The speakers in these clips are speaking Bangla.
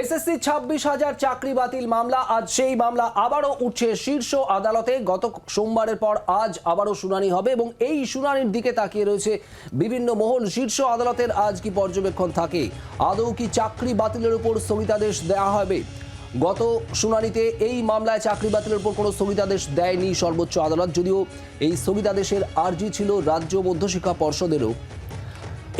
এসএসসি ছাব্বিশ হাজার চাকরি বাতিল মামলা, আজ সেই মামলা আবারও উঠছে শীর্ষ আদালতে। গত সোমবারের পর আজ আবারও শুনানি হবে এবং এই শুনানির দিকে তাকিয়ে রয়েছে বিভিন্ন মহল শীর্ষ আদালতের আজ কি পর্যবেক্ষণ থাকে? আদৌ কি চাকরি বাতিলের উপর স্থগিতাদেশ দেওয়া হবে? গত শুনানিতে এই মামলায় চাকরি বাতিলের উপর কোনো স্থগিতাদেশ দেয়নি সর্বোচ্চ আদালত, যদিও এই স্থগিতাদেশের আর্জি ছিল রাজ্য মধ্যশিক্ষা পর্ষদেরও।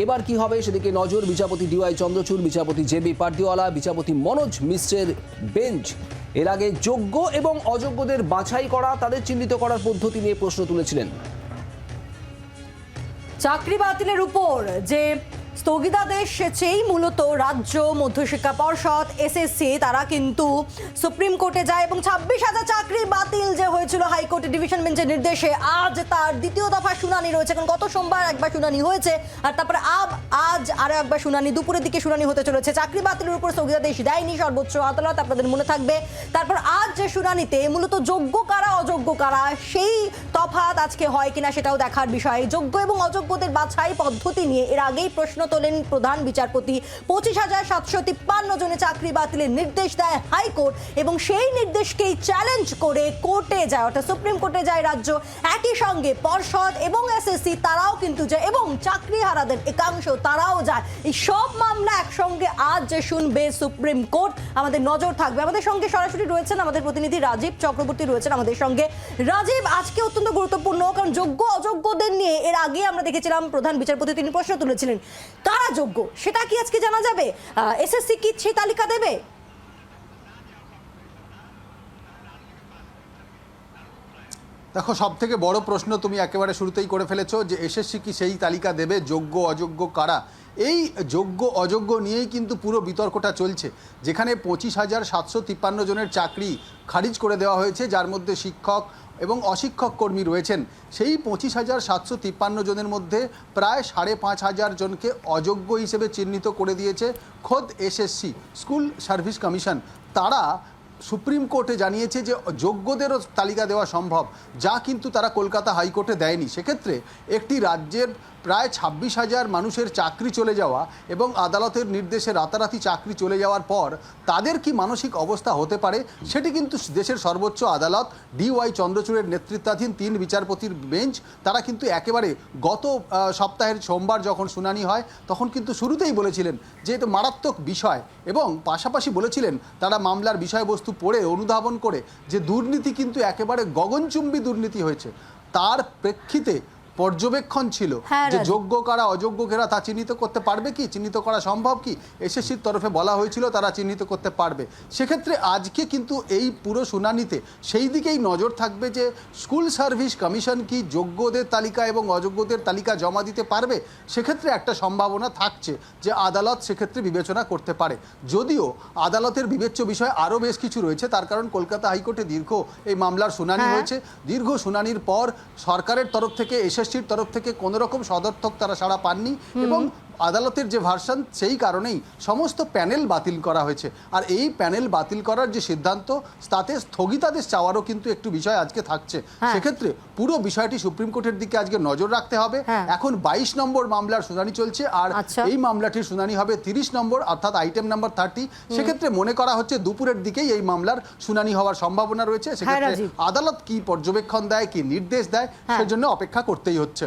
এবার কি হবে সেদিকে নজর বিচারপতি ডিওয়াই চন্দ্রচূড়, বিচারপতি জে বি পার্দিওয়ালা বিচারপতি মনোজ মিশ্রের বেঞ্চ। এর আগে যোগ্য এবং অযোগ্যদের বাছাই করা, তাদের চিহ্নিত করার পদ্ধতি নিয়ে প্রশ্ন তুলেছিলেন। চাকরি বাতিলের উপর যে স্থগিতাদেশ চেয়েই মূলত রাজ্য, মধ্যশিক্ষা পর্ষদ এসএসসি তারা কিন্তু সুপ্রিম কোর্টে যায় এবং ছাব্বিশ হাজার চাকরি বাতিল যে হয়েছিল হাইকোর্টের ডিভিশন বেঞ্চের নির্দেশে, আজ তার দ্বিতীয় দফা শুনানি রয়েছে। কারণ গত সোমবার একবার শুনানি হয়েছে আর তারপরে আব, আজ আরও একবার শুনানি, দুপুরের দিকে শুনানি হতে চলেছে। চাকরি বাতিলের উপর স্থগিতাদেশ দেয়নি সর্বোচ্চ আদালত, আপনাদের মনে থাকবে। তারপর আজ যে শুনানিতে মূলত যোগ্য কারা, অযোগ্য কারা, সেই তফাৎ আজকে হয় কিনা সেটাও দেখার বিষয় যোগ্য এবং অযোগ্যদের বাছাই পদ্ধতি নিয়ে এর আগেই প্রশ্ন তোলেন প্রধান বিচারপতি। পঁচিশ হাজার সাতশো তিপ্পান্ন জনে চাকরি বাতিলের নির্দেশ দেয় হাইকোর্ট এবং সেই নির্দেশকেই চ্যালেঞ্জ করে কোর্টে যায়, অর্থাৎ সুপ্রিম কোর্টে যায় রাজ্য। একই সঙ্গে পর্ষদ এবং এসএসসি তারাও কিন্তু যায় এবং চাকরি হারাদের একাংশ তারাও যায়। এই সব মামলা একসঙ্গে আজ যে শুনবে সুপ্রিম কোর্ট। আমাদের নজর থাকবে। আমাদের সঙ্গে সরাসরি রয়েছেন আমাদের প্রতিনিধি রাজীব চক্রবর্তী রয়েছেন আমাদের সঙ্গে। রাজীব, আজকে অত্যন্ত গুরুত্বপূর্ণ, কারণ যোগ্য, অযোগ্যদের নিয়ে এর আগে আমরা দেখেছিলাম প্রধান বিচারপতি তিনি প্রশ্ন তুলেছিলেন। কারা যোগ্য? সেটা কি আজকে জানা যাবে? এসএসসি কি সেই তালিকা দেবে? দেখো সব থেকে বড় প্রশ্ন তুমি একেবারে শুরুতেই করে ফেলেছো যে এসএসসি কি সেই তালিকা দেবে, যোগ্য, অযোগ্য কারা? এই যোগ্য, অযোগ্য নিয়েই কিন্তু পুরো বিতর্কটা চলছে। যেখানে পঁচিশ হাজার সাতশো তিপ্পান্ন জনের চাকরি খারিজ করে দেওয়া হয়েছে, যার মধ্যে শিক্ষক এবং অশিক্ষক কর্মী রয়েছেন। সেই পঁচিশ হাজার সাতশো তিপ্পান্ন জনের মধ্যে প্রায় সাড়ে পাঁচ হাজার জনকে অযোগ্য হিসেবে চিহ্নিত করে দিয়েছে খোদ এসএসসি, স্কুল সার্ভিস কমিশন। তারা সুপ্রিম কোর্টে জানিয়েছে যে যোগ্যদেরও তালিকা দেওয়া সম্ভব, যা কিন্তু তারা কলকাতা হাইকোর্টে দেয়নি। সেক্ষেত্রে একটি রাজ্যের প্রায় ছাব্বিশ হাজার মানুষের চাকরি চলে যাওয়া এবং আদালতের নির্দেশে রাতারাতি চাকরি চলে যাওয়ার পর তাদের কি মানসিক অবস্থা হতে পারে, সেটি কিন্তু দেশের সর্বোচ্চ আদালত ডিওয়াই চন্দ্রচূড়ের নেতৃত্বাধীন তিন বিচারপতির বেঞ্চ, তারা কিন্তু একেবারে গত সপ্তাহের সোমবার যখন শুনানি হয়, তখন কিন্তু শুরুতেই বলেছিলেন যে এটা মারাত্মক বিষয় এবং পাশাপাশি বলেছিলেন তারা মামলার বিষয়বস্তু পড়ে অনুধাবন করে যে দুর্নীতি কিন্তু একেবারে গগনচুম্বী দুর্নীতি হয়েছে। তার প্রেক্ষিতে পর্যবেক্ষণ ছিল হ্যাঁ, যে যোগ্য কারা অযোগ্য কারা তা চিহ্নিত করতে পারবে কি? চিহ্নিত করা সম্ভব কি? এসএসসির তরফে বলা হয়েছিল তারা চিহ্নিত করতে পারবে। সেক্ষেত্রে আজকে কিন্তু এই পুরো শুনানিতে সেই দিকেই নজর থাকবে যে স্কুল সার্ভিস কমিশন কি যোগ্যদের তালিকা এবং অযোগ্যদের তালিকা জমা দিতে পারবে? সেক্ষেত্রে একটা সম্ভাবনা থাকছে যে আদালত সেক্ষেত্রে বিবেচনা করতে পারে। যদিও আদালতের বিবেচ্য বিষয় আরও বেশ কিছু রয়েছে তার কারণ কলকাতা হাইকোর্টে দীর্ঘ এই মামলার শুনানি হ্যাঁ। হয়েছে। দীর্ঘ শুনানির পর সরকারের তরফ থেকে এসএসসির তরফ থেকে কোনো রকম সদর্থক তারা সাড়া পাননি এবং আদালতের যে ভার্সন সেই কারণেই সমস্ত প্যানেল বাতিল করা হয়েছে। আর এই প্যানেল বাতিল করার যে সিদ্ধান্ত তাতে স্থগিতাদেশ চাওয়ারও কিন্তু একটু বিষয় আজকে থাকছে। হ্যাঁ। সেক্ষেত্রে পুরো বিষয়টি সুপ্রিম কোর্টের দিকে আজকে নজর রাখতে হবে। হ্যাঁ। এখন বাইশ নম্বর মামলার শুনানি চলছে আর আচ্ছা। এই মামলাটির শুনানি হবে তিরিশ নম্বর অর্থাৎ আইটেম নাম্বার থার্টি সেক্ষেত্রে মনে করা হচ্ছে দুপুরের দিকেই এই মামলার শুনানি হওয়ার সম্ভাবনা রয়েছে। সেক্ষেত্রে আদালত কি পর্যবেক্ষণ দেয় কি নির্দেশ দেয় হ্যাঁ। সেজন্য অপেক্ষা করতেই হচ্ছে।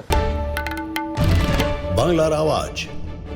বাংলার আওয়াজ।